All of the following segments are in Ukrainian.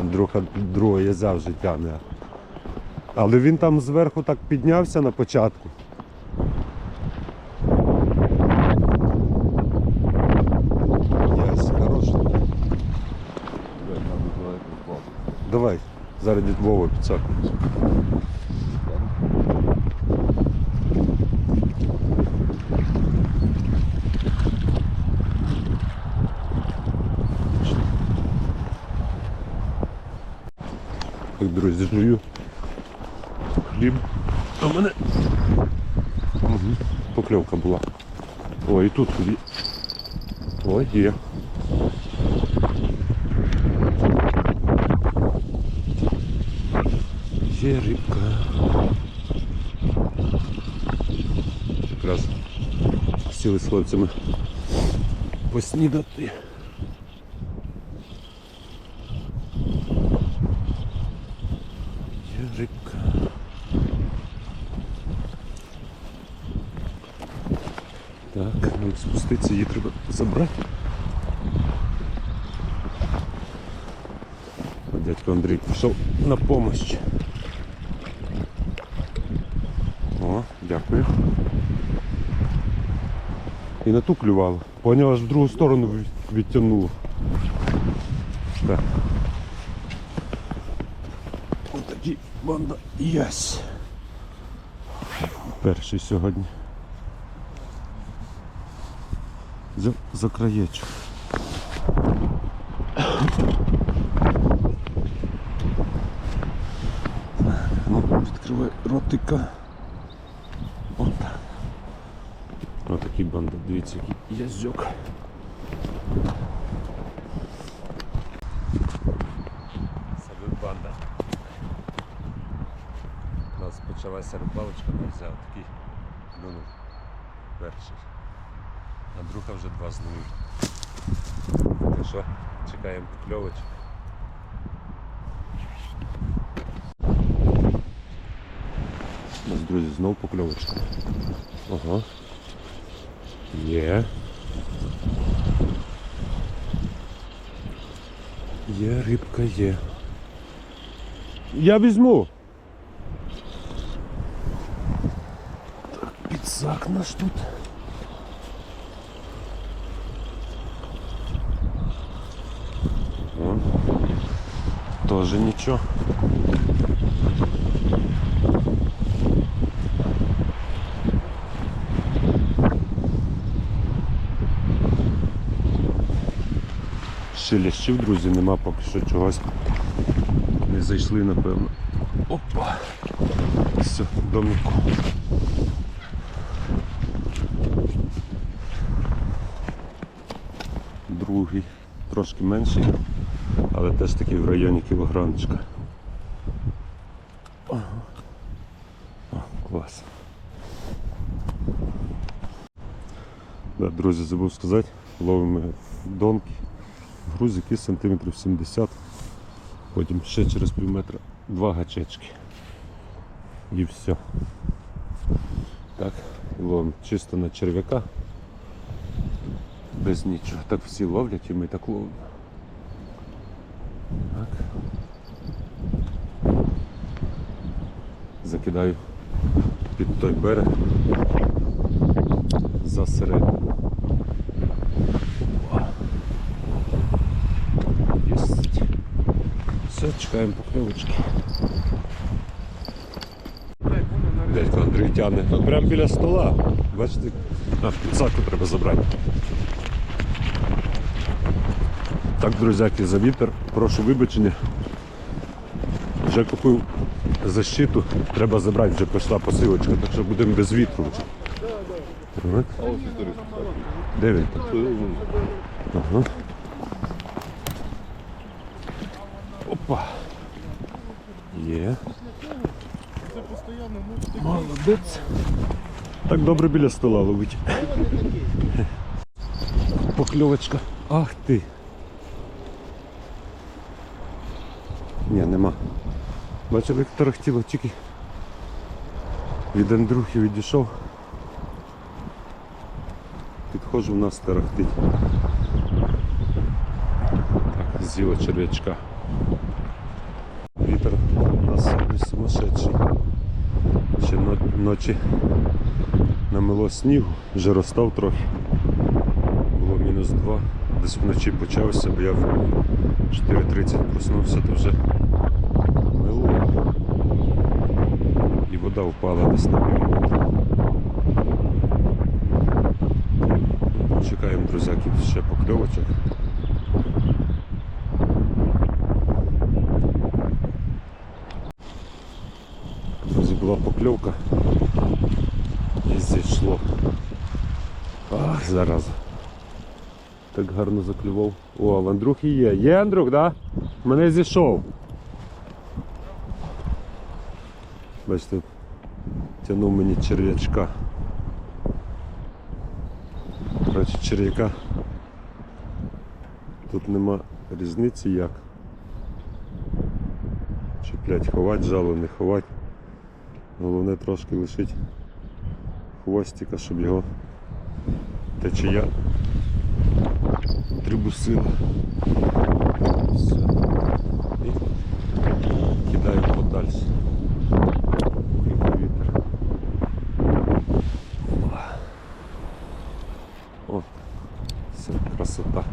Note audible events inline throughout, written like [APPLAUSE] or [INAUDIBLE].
Андрюха другого язя вже тягне. Але він там зверху так піднявся на початку. Ясь, хороший. Давай, зараз дід Вова підсаку. Так, друзі, жую. Хліб. А в мене угу. покльовка була. О, і тут хліб. О, є. Є рибка. Якраз сіли з хлопцями поснідати. Є рибка. Так, ну спуститися її треба забрати. Дядько Андрій пішов на помощь. О, дякую. І на ту клювало. Поняв, аж в другу сторону відтягнуло. Так. Ось такі банда єс. Перший сьогодні. За, за краєчок. Ну відкривай ротика. От. Отакий банда, дивіться, який язьок. Банда. У нас почалася рибалочка, ми взяв такий клюнув перший. Андрюха вже два зловив. Так що, чекаємо покльовочку. У нас, друзі, знов покльовочка. Ага. Є. Є, рибка є. Я візьму. Так, підсак наш тут. Тоже нічого. Ще лящів, друзі, нема поки що чогось. Не зайшли, напевно. Опа! Все, домику. Другий, трошки менший, але теж такий в районі кілограмчика. О, клас. Да, друзі, забув сказати, ловимо донки. Грузики сантиметрів 70, потім ще через пів метра два гачечки. І все. Так, і ловимо чисто на черв'яка. Без нічого. Так всі ловлять і ми так ловимо. Так. Закидаю під той берег за середину. Все, чекаємо покльовочки. Дядько Андрій тягне. Прямо біля стола. Бачите? А, підсаку треба забрати. Так, друзяки, за вітер. Прошу вибачення. Вже купив защиту, треба забрати, вже пішла посилочка, так що будемо без вітру. От. Де він? Ага. Опа. Є. Молодець. Так добре біля стола ловить. Покльовочка. Ах ти. Ні, нема. Бачив, як тарахтіло, тільки від Андрюхи відійшов. Підходжу, в нас тарахтить. Так, з'їла черв'ячка. вітер у нас сьогодні сумасшедший. Ще но- ночі намело снігу, вже розстав трохи. Було мінус 2. Десь вночі почався, бо я в 4.30 проснувся, то вже мило. І вода впала десь на пів метра. Чекаємо друзяків ще покльовочок. Друзі, була покльовка і зійшло. Ах, зараза. Так гарно заклював. О, в Андрухи є. Є Андрюх, да? Мене зійшов. Бачите, тянув мені черв'ячка. Коротше, черв'яка. Тут нема різниці як. Чіплять, ховать, жало не ховать. Головне трошки лишить хвостика, щоб його течія трибусила. Все. І кидаю подальше. Крикне вітер. О, все, красота.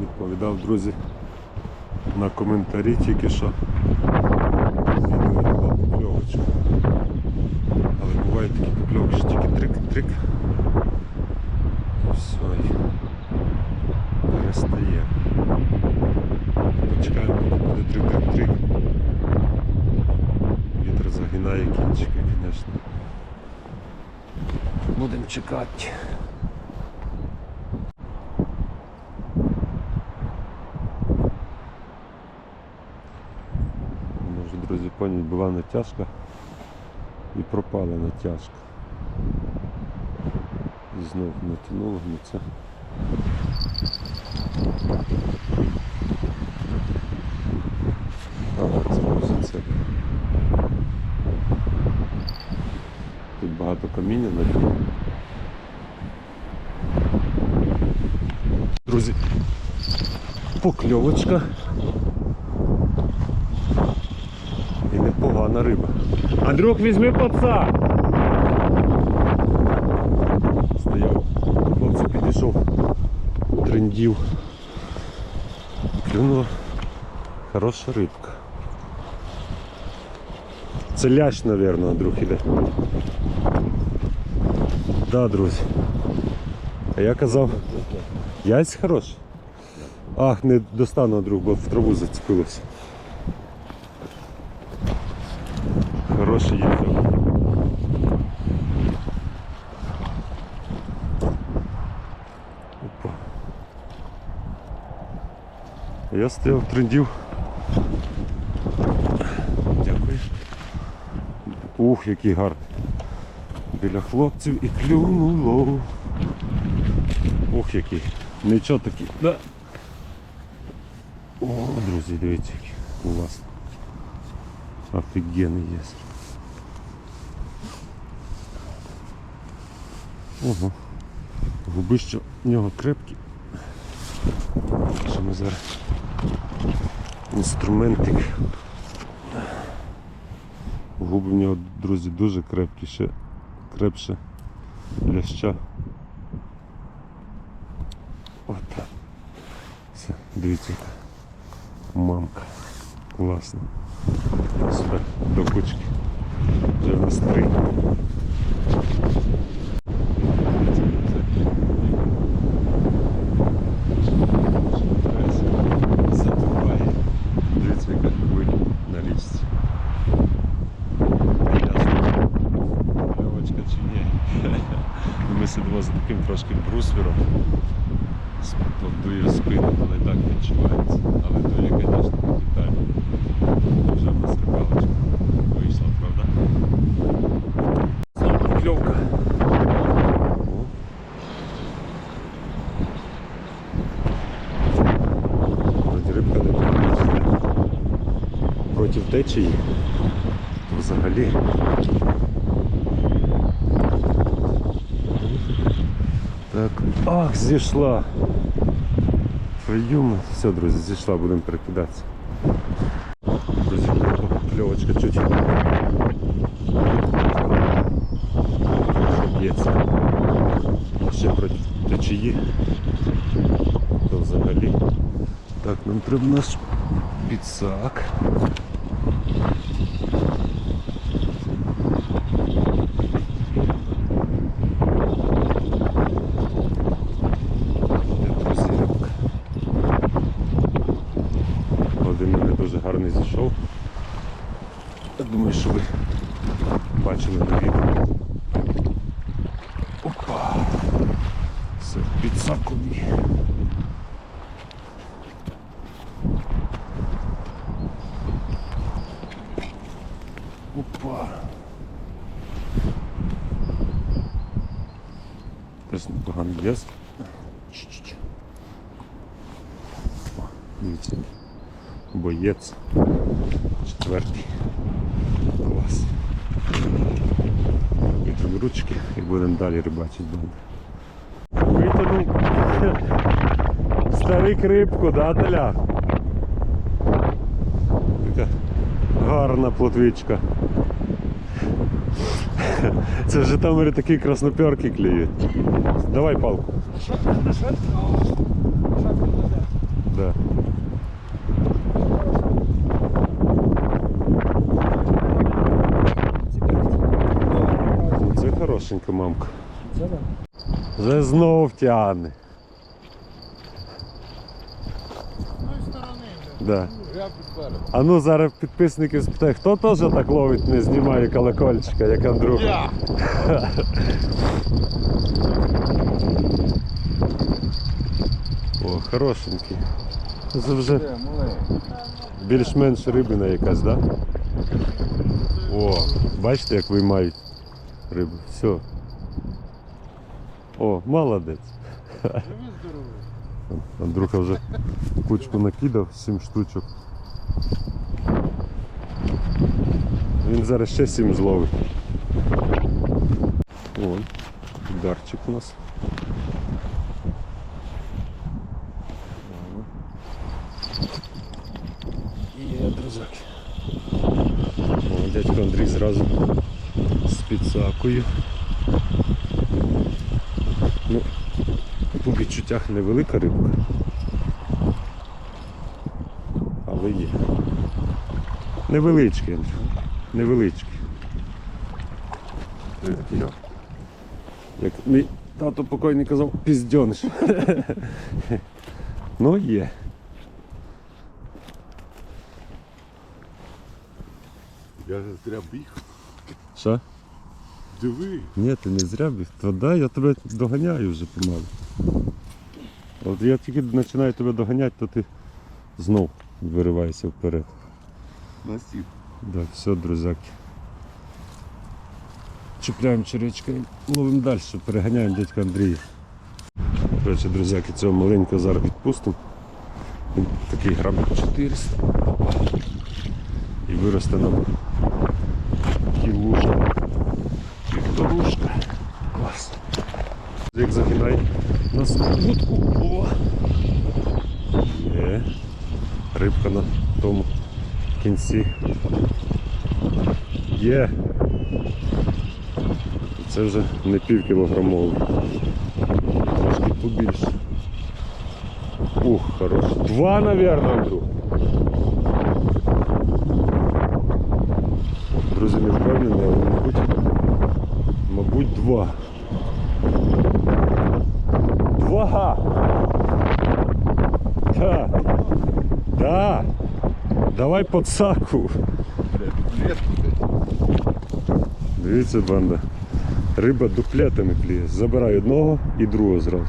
Відповідав, друзі, на коментарі тільки що. Але бувають такі покльовки, тільки трик-трик. І все, перестає. Почекаємо, буде трик-трик-трик. Вітер загинає кінчики, звісно. Будемо чекати. Друзі, була натяжка і пропала натяжка. І знов натягнуло на це. А, це це. Тут багато каміння на дні. Друзі, покльовочка. І риба. Андрюх, візьми паца! Стояв, хлопці підійшов, трендів. Клюнула хороша рибка. Це лящ, мабуть, Андрюх іде. Да, друзі. А я казав, ясь хороший. Ах, не достану, Андрюх, бо в траву зацепилося. Хороший. Опа. Я стояв трендів. Дякую. Ух, який гарний. Біля хлопців і клюнуло. Ох, який. Нічого такий. Да. О, друзі, дивіться, який класно. Офігенний є. Ого. Губище в нього крепкі. Що ми зараз інструментик. Губи в нього, друзі, дуже крепкі, ще крепше ляща. От. Все, дивіться, мамка. Класно. Сюди до кучки. Вже в нас три. Дує в спину, але так відчувається. Але дує, звісно, капітально. Вже в нас рибалочка вийшла, правда? Знову кльовка. О. Вроді рибка не проти. Проти течії. То взагалі. Так. Ах, зійшла. Твою. Все, друзі, зійшла, будемо перекидатися. Друзі, кльовочка чуть. Б'ється. Ще проти течії. То взагалі. Так, нам треба наш підсак. Де друзі рибка. Один мене дуже гарний зійшов. Я думаю, що ви бачили на відео. Опа! Це підсакові. В'яз. Чуть-чуть. О, Дивіться. Боєць. Четвертий. Клас. Витрим ручки і будемо далі рибачити далі. Витягнув [LAUGHS] старий рибку, да, Таля? Така гарна плотвичка. Це в Житомирі такі красноперки клюють. Давай палку. Да. Це хорошенька мамка. Вже знов тягне. Да. А ну зараз підписники спитають, хто теж так ловить, не знімає колокольчика, як Андрюха. Я. О, хорошенький. Це вже більш-менш рибина якась, да? О, бачите, як виймають рибу. Все. О, молодець. Андрюха вже кучку накидав, 7 штучок. Він зараз ще 7 зловить. О, ударчик у нас. Є, друзяки. Дядько Андрій зразу з підсакою. Ну, по відчуттях невелика рибка. Але є. Невеличкий, Андрій. Невеличкий. Як мій тато покойний казав, піздьониш. [LAUGHS] ну є. Я зря біг. Що? Диви. Ні, ти не зря біг. Та да, я тебе доганяю вже помалу. От я тільки починаю тебе доганяти, то ти знов вириваєшся вперед. Настів. Да, все, друзяки. Чіпляємо червячка і ловимо далі, переганяємо дядька Андрія. Коротше, друзяки, цього маленького зараз відпустимо. Він такий грам 400. І виросте нам кілушка. Півторушка. Клас. Як загинай нас вудку. О! Є. Рибка на тому кінці. Є. Це вже не пів кілограмовий. Трошки побільше. Ух, хорош. Два, наверное, Андрюх. Друзі, не впевнений, але мабуть, мабуть, два. Два! Так. Да. Давай. Бля, дуплет. Дивіться, банда. Риба дуплетами пліє. Забирай одного і другого зразу.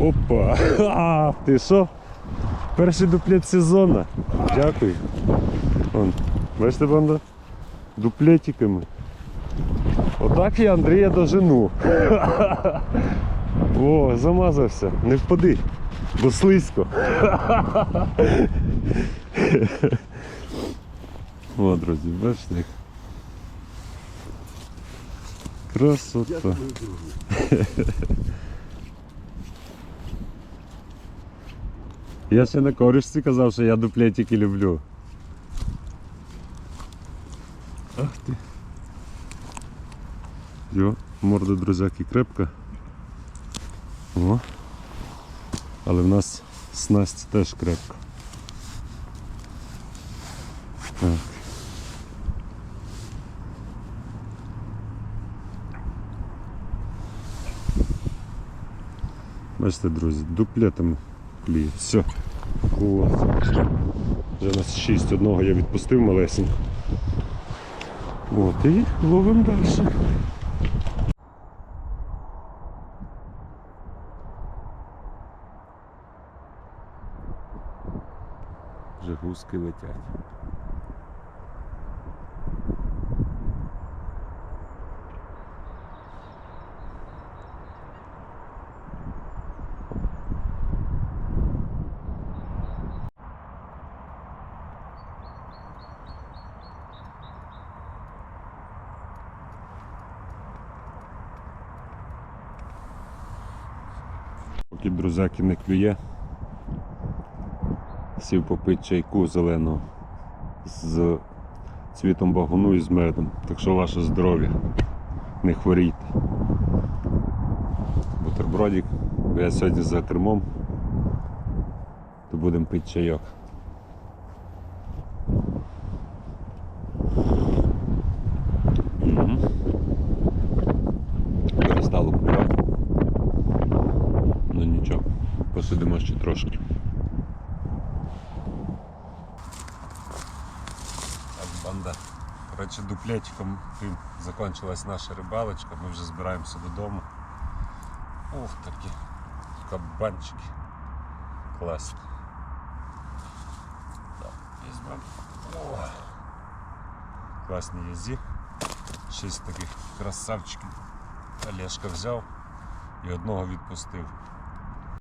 Опа! А, [LAUGHS] ти що? Перший дуплет сезону. Дякую. Вон, бачите, банда? Дуплетиками. Отак я Андрія дожену. [LAUGHS] О, замазався. Не впади, бо слизько. [LAUGHS] [LAUGHS] О, друзі, бачите як. Красота. Я ще на корішці казав, що я дуплетики люблю. Ах ти. Йо, морда друзяки крепка. О. Але в нас снасть теж крепка. Бачите, друзі, дуплетами кліє. Все. Клас. Вже нас 6 одного я відпустив малесенько. От і ловимо далі. Вже гуски летять. Поки друзяки не клює, сів попити чайку зелену з цвітом багуну і з медом. Так що ваше здоров'я, не хворійте. Бутербродик, бо я сьогодні за кермом, то будемо пити чайок. Мгм. Перестало купувати. Ну нічого, посидимо ще трошки. Так, банда. Коротше, дуплетиком тим закончилась наша рибалочка, ми вже збираємося додому. Ух, такі кабанчики. Класні. Так, візьмемо. Класні язі. Шість таких красавчиків. Олешка взяв і одного відпустив.